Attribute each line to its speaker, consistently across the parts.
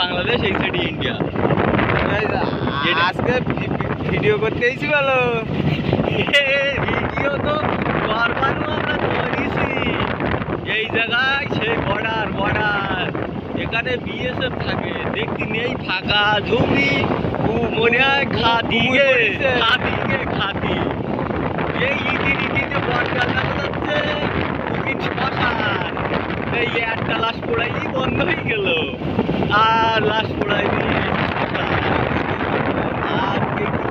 Speaker 1: বাংলাদেশ এই সাইডে ইন্ডিয়া।
Speaker 2: আজকে ভিডিও করতে এসেছি বলো।
Speaker 1: ভিডিও তো করবারও আমরা করেছি। এই জায়গায় সেই বর্ডার বর্ডার এখানে বিএসএফ থাকে দেখতে নেই ফাঁকা। জমি মনে হয় খাদি। খাদি। গে খাদি এই ইটি ইটি যে বর্ডার দেখা যাচ্ছে উকিন শ্মশান একটা লাশ পোড়াইই বন্ধ হয়ে গেল। আর লাশ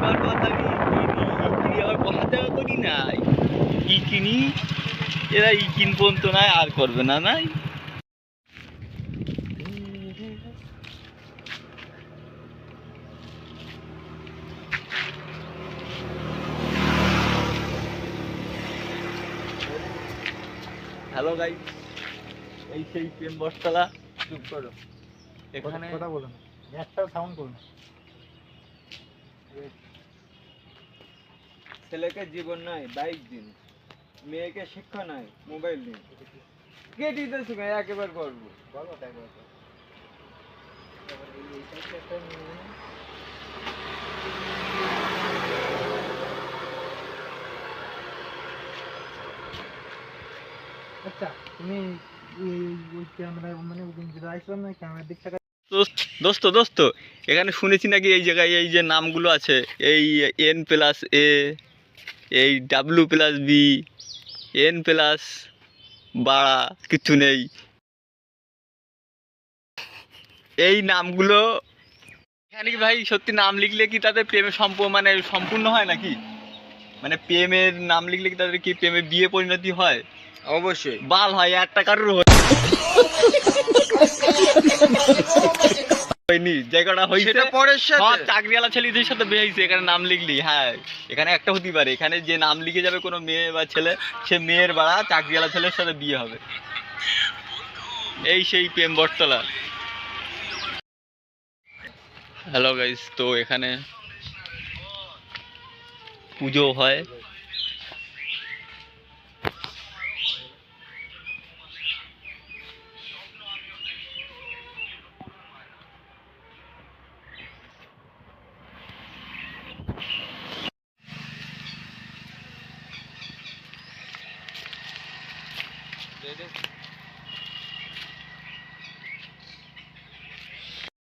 Speaker 1: আর কথা কি কথা নাই। আর করবে না নাই। হ্যালো গাই এই সেই প্রেম বটতলা
Speaker 2: চুপ করো।
Speaker 1: এখানে
Speaker 2: কথা বলো না। একটা সাউন্ড করুন ছেলেকে জীবন নাই বাইক দিন। মেয়েকে শিক্ষা নাই মোবাইল দিন। কে দিতেছে একেবারে করব বলো
Speaker 3: আচ্ছা তুমি
Speaker 1: দোস্ত দোস্ত এখানে শুনেছি নাকি এই জায়গায় এই যে নামগুলো আছে এই এন প্লাস এ এই W plus B N plus বাড়া কিছু নেই। এই নামগুলো এখানে কি ভাই সত্যি নাম লিখলে কি তাদের প্রেমে সম্প মানে সম্পূর্ণ হয় নাকি? মানে প্রেমের নাম লিখলে কি তাদের কি প্রেমে বিয়ে পরিণতি হয়?
Speaker 2: অবশ্যই।
Speaker 1: বাল হয় একটা কারোর হয়নি জায়গাটা হয়েছে।
Speaker 2: সেটা পরের সাথে।
Speaker 1: চাকরিওয়ালা ছেলেদের সাথে বেরিয়েছে এখানে নাম লিখলি হ্যাঁ। এখানে একটা হতে পারে এখানে যে নাম লিখে যাবে কোনো মেয়ে বা ছেলে সে মেয়ের বাড়া চাকরিওয়ালা ছেলের সাথে বিয়ে হবে। এই সেই প্রেম বটতলা। হ্যালো গাইস তো এখানে পুজো হয়। ustedes.